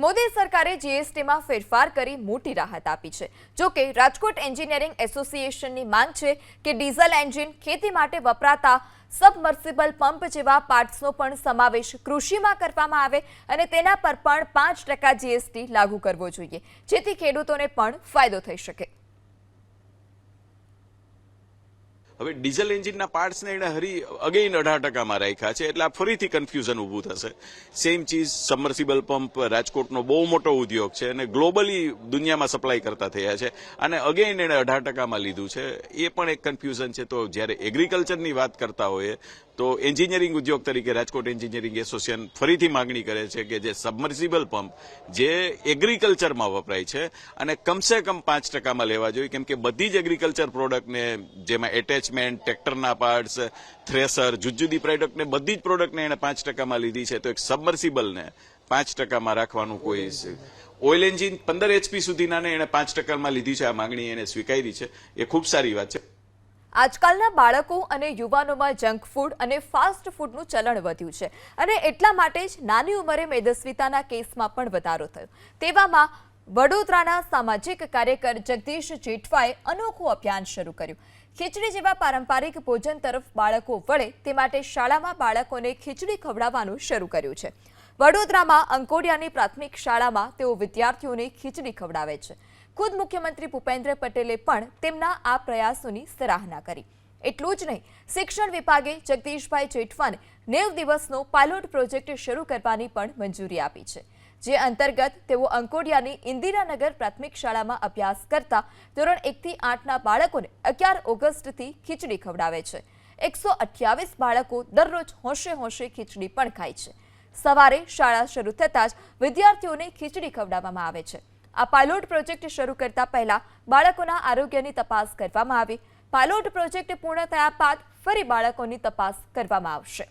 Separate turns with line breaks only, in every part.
મોદી સરકારે જીએસટીમાં ફેરફાર કરી મોટી રાહત આપી છે. જો કે રાજકોટ એન્જિનિયરિંગ એસોસિએશનની માંગ છે કે ડીઝલ એન્જિન ખેતી માટે વપરાતા સબમર્સિબલ પંપ જેવા પાર્ટ્સનો પણ સમાવેશ કૃષિમાં કરવામાં આવે અને તેના પર પણ પાંચ ટકા જીએસટી લાગુ કરવો જોઈએ. જેથી ખેડૂતોને પણ ફાયદો થઈ શકે.
હવે ડીઝલ એન્જિનના પાર્ટ્સને એણે હરી અગેઇન અઢાર ટકામાં રાખ્યા છે. એટલે આ ફરીથી કન્ફ્યુઝન ઊભું થશે. સેમ ચીઝ સબમર્સિબલ પંપ રાજકોટનો બહુ મોટો ઉદ્યોગ છે અને ગ્લોબલી દુનિયામાં સપ્લાય કરતા થયા છે. અને અગેઇન એણે અઢાર ટકામાં લીધું છે. એ પણ એક કન્ફ્યુઝન છે. તો જ્યારે એગ્રીકલ્ચરની વાત કરતા હોઈએ, તો એન્જિનિયરિંગ ઉદ્યોગ તરીકે રાજકોટ એન્જિનિયરિંગ એસોસિએશન ફરીથી માંગણી કરે છે કે જે સબમર્સિબલ પંપ જે એગ્રીકલ્ચરમાં વપરાય છે, અને કમસે કમ પાંચ ટકામાં લેવા જોઈએ. કેમ કે બધી જ એગ્રીકલ્ચર પ્રોડક્ટને જેમાં એટેચમેન્ટ ટ્રેક્ટરના પાર્ટસ થ્રેસર જુદી પ્રોડક્ટને બધી જ પ્રોડક્ટને એને પાંચ ટકામાં લીધી છે. તો એક સબમર્સિબલને પાંચ ટકામાં રાખવાનું કોઈ ઓઇલ એન્જિન પંદર એચપી સુધીના ને એને પાંચ ટકામાં લીધી છે. આ માંગણી એને સ્વીકારી છે. એ ખૂબ સારી વાત છે.
આજકાલના બાળકો અને યુવાનોમાં જંક ફૂડ અને ફાસ્ટ ફૂડનું ચલણ વધ્યું છે અને એટલા માટે જ નાની ઉંમરે મેદસ્વીતાના કેસમાં પણ વધારો થયો. તેવામાં વડોદરાના સામાજિક કાર્યકર જગદીશ જેઠવાએ અનોખું અભિયાન શરૂ કર્યું. ખીચડી જેવા પારંપરિક ભોજન તરફ બાળકો વળે તે માટે શાળામાં બાળકોને ખીચડી ખવડાવવાનું શરૂ કર્યું છે. વડોદરામાં અંકોડિયાની પ્રાથમિક શાળામાં તેઓ વિદ્યાર્થીઓને ખીચડી ખવડાવે છે. ખુદ મુખ્યમંત્રી ભૂપેન્દ્ર પટેલે પણ તેમના આ પ્રયાસોની સરાહના કરી. એટલું જ નહીં, શિક્ષણ વિભાગે જગદીશભાઈ જેઠવાને નેવ દિવસનો પાયલોટ પ્રોજેક્ટ શરૂ કરવાની પણ મંજૂરી આપી છે. જે અંતર્ગત તેઓ અંકોડિયાની ઇન્દિરાનગર પ્રાથમિક શાળામાં અભ્યાસ કરતા ધોરણ એકથી આઠના બાળકોને અગિયાર ઓગસ્ટથી ખીચડી ખવડાવે છે. એકસો અઠ્યાવીસ બાળકો દરરોજ હોંશે હોંશે ખીચડી પણ ખાય છે. સવારે શાળા શરૂ થતાં જ વિદ્યાર્થીઓને ખીચડી ખવડાવવામાં આવે છે. આ પાયલોટ પ્રોજેક્ટ શરૂ કરતા પહેલા બાળકોના આરોગ્યની તપાસ કરવામાં આવી. પાયલોટ પ્રોજેક્ટ પૂર્ણ થયા બાદ ફરી બાળકોની તપાસ કરવામાં આવશે.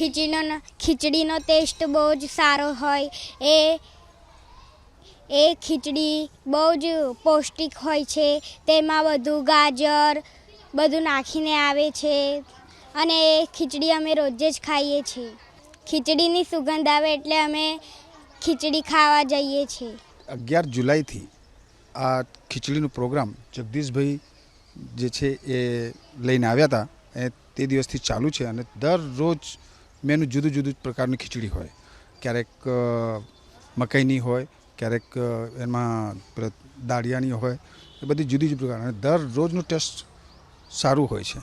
ખીચડીનો ખીચડીનો ટેસ્ટ બહુ જ સારો હોય. એ એ ખીચડી બહુ જ પૌષ્ટિક હોય છે. તેમાં બધું ગાજર બધું નાખીને આવે છે. અને એ ખીચડી અમે રોજે જ ખાઈએ છીએ. ખીચડીની સુગંધ આવે એટલે અમે ખીચડી ખાવા જઈએ છીએ.
અગિયાર જુલાઈથી આ ખીચડીનો પ્રોગ્રામ જગદીશભાઈ જે છે એ લઈને આવ્યા હતા. એ તે દિવસથી ચાલુ છે અને દરરોજ મેનુ જુદું જુદું પ્રકારની ખીચડી હોય. ક્યારેક મકાઈની હોય, ક્યારેક એમાં દાળિયાની હોય, એ બધી જુદી જુદી પ્રકારની. દર દરરોજનું ટેસ્ટ સારું હોય છે.